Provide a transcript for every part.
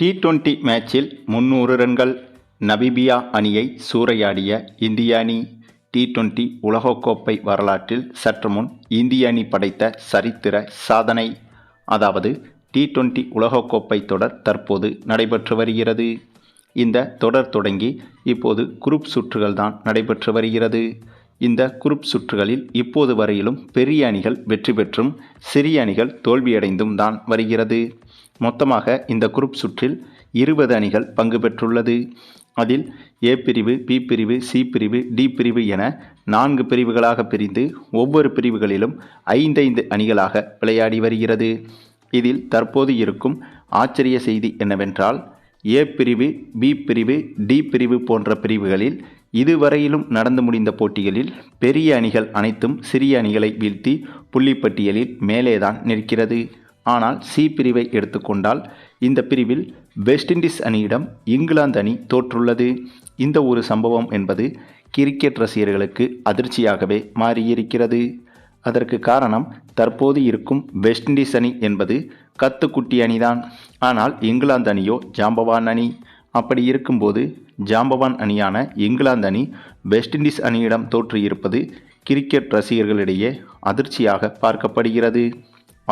T twenty மேட்சில் முன்னூறு ரன்கள் நபிபியா அணியை சூறையாடிய இந்திய அணி டி டுவெண்டி உலகக்கோப்பை வரலாற்றில் சற்று முன் இந்திய அணி படைத்த சரித்திர சாதனை. அதாவது டி டுவெண்டி உலகக்கோப்பை தொடர் தற்போது நடைபெற்று வருகிறது. இந்த தொடர் தொடங்கி இப்போது குரூப் சுற்றுகள் தான் நடைபெற்று வருகிறது. இந்த குரூப் சுற்றுகளில் இப்போது வரையிலும் பெரிய அணிகள் வெற்றி பெற்றும் சிறிய அணிகள் தோல்வியடைந்தும் தான் வருகிறது. மொத்தமாக இந்த குரூப் சுற்றில் இருபது அணிகள் பங்கு பெற்றுள்ளது. அதில் ஏ பிரிவு பி பிரிவு சி பிரிவு டி பிரிவு என நான்கு பிரிவுகளாக பிரிந்து ஒவ்வொரு பிரிவுகளிலும் ஐந்தைந்து அணிகளாக விளையாடி வருகிறது. இதில் தற்போது இருக்கும் ஆச்சரிய செய்தி என்னவென்றால் ஏ பிரிவு பி பிரிவு டி பிரிவு போன்ற பிரிவுகளில் இதுவரையிலும் நடந்து முடிந்த போட்டிகளில் பெரிய அணிகள் அனைத்தும் சிறிய அணிகளை வீழ்த்தி புள்ளிப்பட்டியலில் மேலேதான் நிற்கிறது. ஆனால் சி பிரிவை எடுத்துக்கொண்டால் இந்த பிரிவில் வெஸ்ட் இண்டீஸ் அணியிடம் இங்கிலாந்து அணி தோற்றுள்ளது. இந்த ஒரு சம்பவம் என்பது கிரிக்கெட் ரசிகர்களுக்கு அதிர்ச்சியாகவே மாறியிருக்கிறது. அதற்கு காரணம் தற்போது இருக்கும் வெஸ்ட் இண்டீஸ் அணி என்பது கத்துக்குட்டி அணிதான். ஆனால் இங்கிலாந்து அணியோ ஜாம்பவான் அணி. அப்படி இருக்கும்போது ஜாம்பவான் அணியான இங்கிலாந்து அணி வெஸ்ட் இண்டீஸ் அணியிடம் தோற்று இருப்பது கிரிக்கெட் ரசிகர்களிடையே அதிர்ச்சியாக பார்க்கப்படுகிறது.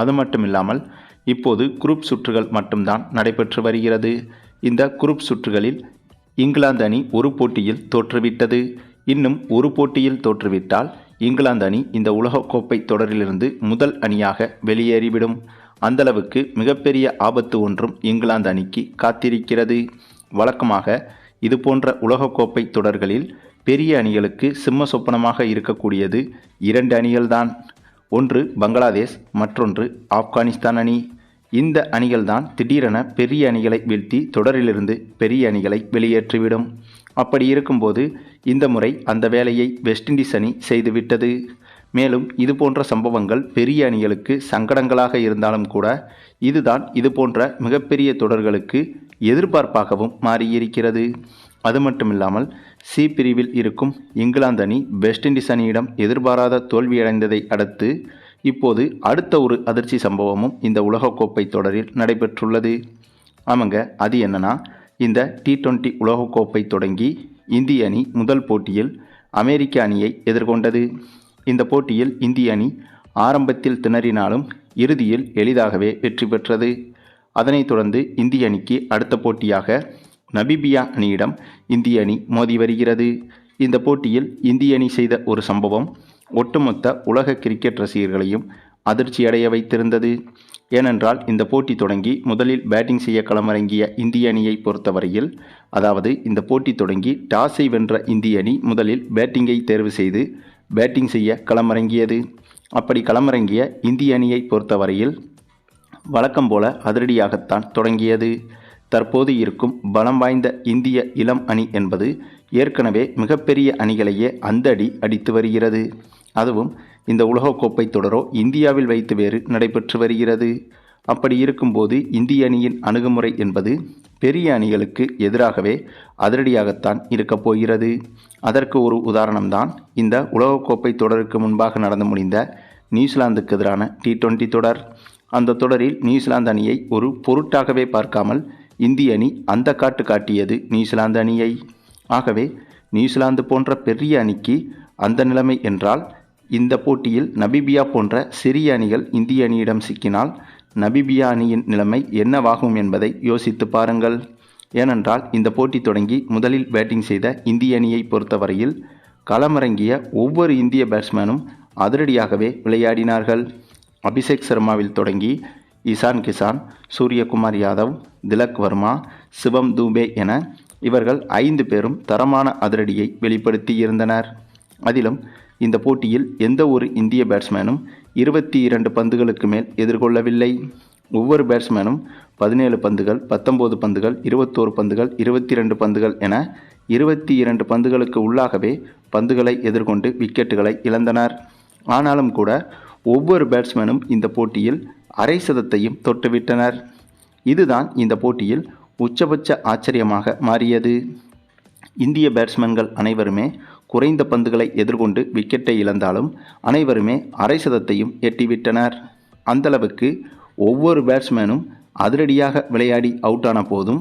அது மட்டும் இல்லாமல் இப்போது குரூப் சுற்றுகள் மட்டும்தான் நடைபெற்று வருகிறது. இந்த குரூப் சுற்றுகளில் இங்கிலாந்து அணி ஒரு போட்டியில் தோற்றுவிட்டது. இன்னும் ஒரு போட்டியில் தோற்றுவிட்டால் இங்கிலாந்து அணி இந்த உலகக்கோப்பை தொடரிலிருந்து முதல் அணியாக வெளியேறிவிடும். அந்தளவுக்கு மிகப்பெரிய ஆபத்து ஒன்றும் இங்கிலாந்து அணிக்கு காத்திருக்கிறது. வழக்கமாக இதுபோன்ற உலகக்கோப்பை தொடர்களில் பெரிய அணிகளுக்கு சிம்ம சொப்பனமாக இருக்கக்கூடியது இரண்டு அணிகள்தான். ஒன்று பங்களாதேஷ் மற்றொன்று ஆப்கானிஸ்தான் அணி. இந்த அணிகள்தான் திடீரென பெரிய அணிகளை வீழ்த்தி தொடரிலிருந்து பெரிய அணிகளை வெளியேற்றிவிடும். அப்படி இருக்கும்போது இந்த முறை அந்த வேலையை வெஸ்ட் இண்டீஸ் அணி செய்துவிட்டது. மேலும் இது போன்ற சம்பவங்கள் பெரிய அணிகளுக்கு சங்கடங்களாக இருந்தாலும் கூட இதுதான் இது போன்ற மிகப்பெரிய தொடர்களுக்கு எதிர்பார்ப்பாகவும் மாறியிருக்கிறது. அது மட்டுமில்லாமல் சி பிரிவில் இருக்கும் இங்கிலாந்து அணி வெஸ்ட் இண்டீஸ் அணியிடம் எதிர்பாராத தோல்வியடைந்ததை அடுத்து இப்போது அடுத்த ஒரு அதிர்ச்சி சம்பவமும் இந்த உலகக்கோப்பை தொடரில் நடைபெற்றுள்ளது. ஆமாங்க அது என்னன்னா இந்த டி டுவெண்ட்டி உலகக்கோப்பை தொடங்கி இந்திய அணி முதல் போட்டியில் அமெரிக்க அணியை எதிர்கொண்டது. இந்த போட்டியில் இந்திய அணி ஆரம்பத்தில் திணறினாலும் இறுதியில் எளிதாகவே வெற்றி பெற்றது. அதனைத் தொடர்ந்து இந்திய அணிக்கு அடுத்த போட்டியாக நபிபியா அணியிடம் இந்திய அணி மோதி வருகிறது. இந்த போட்டியில் இந்திய அணி செய்த ஒரு சம்பவம் ஒட்டுமொத்த உலக கிரிக்கெட் ரசிகர்களையும் அதிர்ச்சியடைய வைத்திருந்தது. ஏனென்றால் இந்த போட்டி தொடங்கி முதலில் பேட்டிங் செய்ய களமிறங்கிய இந்திய அணியை பொறுத்தவரையில் அதாவது இந்த போட்டி தொடங்கி டாஸை வென்ற இந்திய அணி முதலில் பேட்டிங்கை தேர்வு செய்து பேட்டிங் செய்ய களமிறங்கியது. அப்படி களமிறங்கிய இந்திய அணியை பொறுத்தவரையில் வழக்கம் போல அதிரடியாகத்தான் தொடங்கியது. தற்போது இருக்கும் பலம் வாய்ந்த இந்திய இளம் அணி என்பது ஏற்கனவே மிகப்பெரிய அணிகளையே அந்த அடி அடித்து வருகிறது. அதுவும் இந்த உலகக்கோப்பை தொடரோ இந்தியாவில் வைத்து வேறு நடைபெற்று வருகிறது. அப்படி இருக்கும்போது இந்திய அணியின் அணுகுமுறை என்பது பெரிய அணிகளுக்கு எதிராகவே அதிரடியாகத்தான் இருக்கப் போகிறது. அதற்கு ஒரு உதாரணம்தான் இந்த உலகக்கோப்பை தொடருக்கு முன்பாக நடந்து முடிந்த நியூசிலாந்துக்கு எதிரான டி டுவெண்ட்டி தொடர். அந்த தொடரில் நியூசிலாந்து அணியை ஒரு பொருட்டாகவே பார்க்காமல் இந்திய அணி அந்த காட்டு காட்டியது நியூசிலாந்து அணியை. ஆகவே நியூசிலாந்து போன்ற பெரிய அணிக்கு அந்த நிலைமை என்றால் இந்த போட்டியில் நபிபியா போன்ற சிறிய அணிகள் இந்திய அணியிடம் சிக்கினால் நபிபியா அணியின் நிலைமை என்னவாகும் என்பதை யோசித்து பாருங்கள். ஏனென்றால் இந்த போட்டி தொடங்கி முதலில் பேட்டிங் செய்த இந்திய அணியை பொறுத்தவரையில் களமிறங்கிய ஒவ்வொரு இந்திய பேட்ஸ்மேனும் அதிரடியாகவே விளையாடினார்கள். அபிஷேக் சர்மாவில் தொடங்கி இசான் கிசான் சூரியகுமார் யாதவ் திலக் வர்மா சிவம் தூபே என இவர்கள் ஐந்து பேரும் தரமான அதிரடியை வெளிப்படுத்தி இருந்தனர் அதிலும் இந்த போட்டியில் எந்த ஒரு இந்திய பேட்ஸ்மேனும் இருபத்தி இரண்டு பந்துகளுக்கு மேல் எதிர்கொள்ளவில்லை. ஒவ்வொரு பேட்ஸ்மேனும் பதினேழு பந்துகள் பத்தொம்போது பந்துகள் இருபத்தோரு பந்துகள் இருபத்தி ரெண்டு பந்துகள் என இருபத்தி இரண்டு பந்துகளுக்கு உள்ளாகவே பந்துகளை எதிர்கொண்டு விக்கெட்டுகளை இழந்தனர். ஆனாலும் கூட ஒவ்வொரு பேட்ஸ்மேனும் இந்த போட்டியில் அரை சதத்தையும் தொட்டுவிட்டனர். இதுதான் இந்த போட்டியில் உச்சபட்ச ஆச்சரியமாக மாறியது. இந்திய பேட்ஸ்மேன்கள் அனைவருமே குறைந்த பந்துகளை எதிர்கொண்டு விக்கெட்டை இழந்தாலும் அனைவருமே அரை சதத்தையும் எட்டிவிட்டனர். அந்தளவுக்கு ஒவ்வொரு பேட்ஸ்மேனும் அதிரடியாக விளையாடி அவுட் ஆன போதும்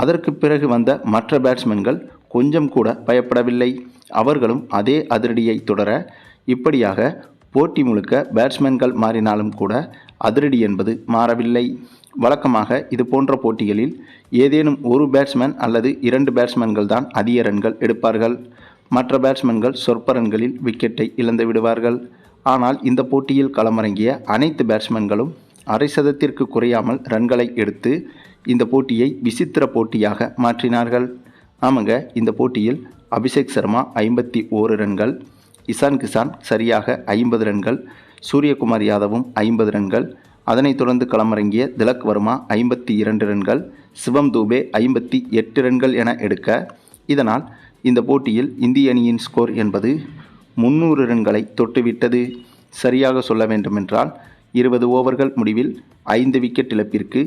அதற்கு பிறகு வந்த மற்ற பேட்ஸ்மேன்கள் கொஞ்சம் கூட பயப்படவில்லை. அவர்களும் அதே அதிரடியை தொடர இப்படியாக போட்டி முழுக்க பேட்ஸ்மேன்கள் மாறினாலும் கூட அதிரடி என்பது மாறவில்லை. வழக்கமாக இது போன்ற போட்டிகளில் ஏதேனும் ஒரு பேட்ஸ்மேன் அல்லது இரண்டு பேட்ஸ்மேன்கள் தான் அதிக ரன்கள் எடுப்பார்கள். மற்ற பேட்ஸ்மேன்கள் சொற்ப ரன்களில் விக்கெட்டை இழந்து விடுவார்கள். ஆனால் இந்த போட்டியில் களமிறங்கிய அனைத்து பேட்ஸ்மேன்களும் அரை சதத்திற்கு குறையாமல் ரன்களை எடுத்து இந்த போட்டியை விசித்திர போட்டியாக மாற்றினார்கள். ஆமாங்க இந்த போட்டியில் அபிஷேக் சர்மா ஐம்பத்தி ஓரு ரன்கள் இசான் கிசான் சரியாக ஐம்பது ரன்கள் சூரியகுமார் யாதவும் ஐம்பது ரன்கள் அதனைத் தொடர்ந்து களமிறங்கிய திலக் வர்மா ஐம்பத்தி இரண்டு ரன்கள் சிவம் தூபே ஐம்பத்தி எட்டு ரன்கள் என எடுக்க இதனால் இந்த போட்டியில் இந்திய அணியின் ஸ்கோர் என்பது முன்னூறு ரன்களை தொட்டுவிட்டது. சரியாக சொல்ல வேண்டுமென்றால் இருபது ஓவர்கள் முடிவில் ஐந்து விக்கெட் இழப்பிற்கு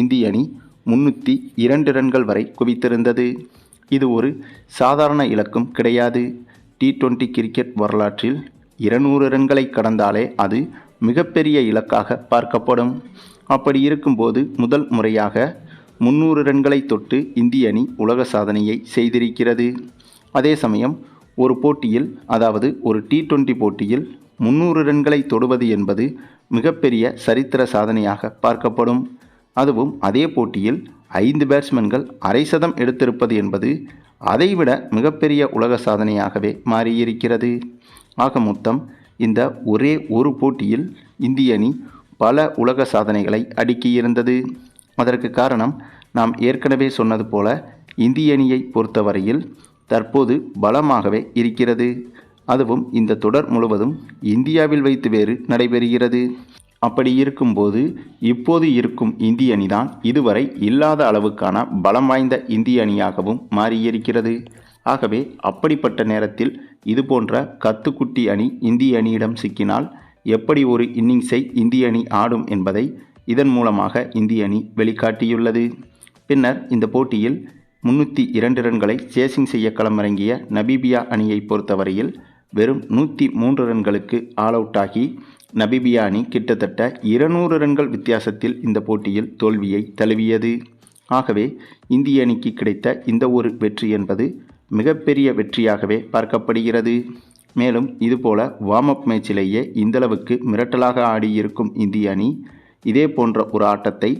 இந்திய அணி முன்னூற்றி இரண்டு ரன்கள் வரை குவித்திருந்தது. இது ஒரு சாதாரண இலக்கும் கிடையாது. டி டுவெண்ட்டி கிரிக்கெட் வரலாற்றில் இருநூறு ரன்களை கடந்தாலே அது மிகப்பெரிய இலக்காக பார்க்கப்படும். அப்படி இருக்கும்போது முதல் முறையாக முன்னூறு ரன்களை தொட்டு இந்திய அணி உலக சாதனையை செய்திருக்கிறது. அதே சமயம் ஒரு போட்டியில் அதாவது ஒரு டி டுவெண்ட்டி போட்டியில் முன்னூறு ரன்களை தொடுவது என்பது மிகப்பெரிய சரித்திர சாதனையாக பார்க்கப்படும். அதுவும் அதே போட்டியில் ஐந்து பேட்ஸ்மேன்கள் அரை சதம் எடுத்திருப்பது என்பது அதைவிட மிகப்பெரிய உலக சாதனையாகவே மாறியிருக்கிறது. ஆக மொத்தம் இந்த ஒரே ஒரு போட்டியில் இந்திய அணி பல உலக சாதனைகளை அடுக்கியிருந்தது. அதற்கு காரணம் நாம் ஏற்கனவே சொன்னது போல இந்திய அணியை பொறுத்தவரையில் தற்போது பலமாகவே இருக்கிறது. அதுவும் இந்த தொடர் முழுவதும் இந்தியாவில் வைத்து வேறு நடைபெறுகிறது. அப்படி இருக்கும்போது இப்போது இருக்கும் இந்திய அணிதான் இதுவரை இல்லாத அளவுக்கான பலம் வாய்ந்த இந்திய அணியாகவும் மாறியிருக்கிறது. ஆகவே அப்படிப்பட்ட நேரத்தில் இது போன்ற கத்துக்குட்டி அணி இந்திய அணியிடம் சிக்கினால் எப்படி ஒரு இன்னிங்ஸை இந்திய அணி ஆடும் என்பதை இதன் மூலமாக இந்திய அணி வெளிக்காட்டியுள்ளது. பின்னர் இந்த போட்டியில் முன்னூற்றி இரண்டு ரன்களை சேசிங் செய்ய களமிறங்கிய நபீபியா அணியை பொறுத்தவரையில் வெறும் நூற்றி மூன்று ரன்களுக்கு ஆல் அவுட் ஆகி நபிபியா அணி கிட்டத்தட்ட இருநூறு ரன்கள் வித்தியாசத்தில் இந்த போட்டியில் தோல்வியை தழுவியது. ஆகவே இந்திய அணிக்கு கிடைத்த இந்த ஒரு வெற்றி என்பது மிகப்பெரிய வெற்றியாகவே பார்க்கப்படுகிறது. மேலும் இதுபோல வார்ம் அப் மேட்சிலேயே இந்தளவுக்கு மிரட்டலாக ஆடியிருக்கும் இந்திய அணி இதே போன்ற ஒரு ஆட்டத்தை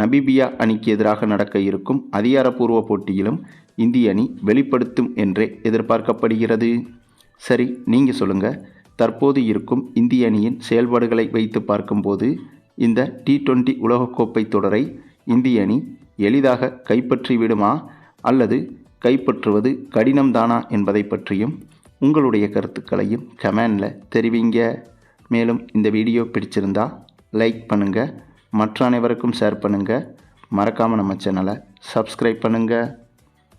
நபிபியா அணிக்கு எதிராக நடக்க இருக்கும் அதிகாரப்பூர்வ போட்டியிலும் இந்திய அணி வெளிப்படுத்தும் என்றே எதிர்பார்க்கப்படுகிறது. சரி நீங்கள் சொல்லுங்கள் தற்போது இருக்கும் இந்திய அணியின் செயல்பாடுகளை வைத்து பார்க்கும்போது இந்த டி டுவெண்ட்டி உலகக்கோப்பை தொடரை இந்திய அணி எளிதாக கைப்பற்றிவிடுமா அல்லது கைப்பற்றுவது கடினம்தானா என்பதை பற்றியும் உங்களுடைய கருத்துக்களையும் கமெண்டில் தெரிவிங்க. மேலும் இந்த வீடியோ பிடிச்சிருந்தா லைக் பண்ணுங்கள் மற்ற அனைவருக்கும் ஷேர் பண்ணுங்கள் மறக்காமல் நம்ம சேனலை சப்ஸ்கிரைப் பண்ணுங்கள்